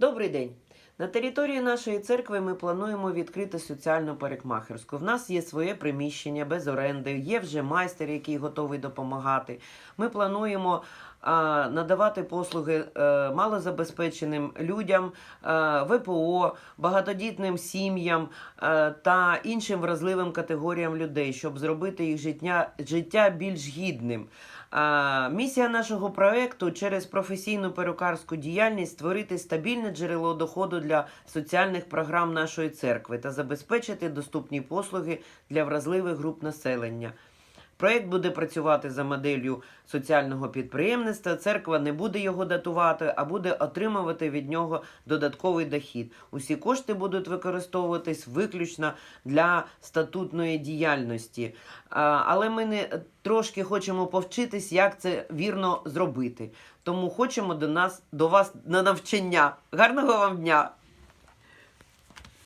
Добрий день. На території нашої церкви ми плануємо відкрити соціальну парикмахерську. В нас є своє приміщення без оренди, є вже майстер, який готовий допомагати. Ми плануємо надавати послуги е, малозабезпеченим людям, е, ВПО, багатодітним сім'ям е, та іншим вразливим категоріям людей, щоб зробити їх життя, життя більш гідним. Місія нашого проекту через професійну перукарську діяльність створити стабільне джерело доходу для соціальних програм нашої церкви та забезпечити доступні послуги для вразливих груп населення. Проєкт буде працювати за моделлю соціального підприємництва. Церква не буде його датувати, а буде отримувати від нього додатковий дохід. Усі кошти будуть використовуватись виключно для статутної діяльності. Але ми не трошки хочемо повчитись, як це вірно зробити. Тому хочемо до нас до вас на навчання. Гарного вам дня!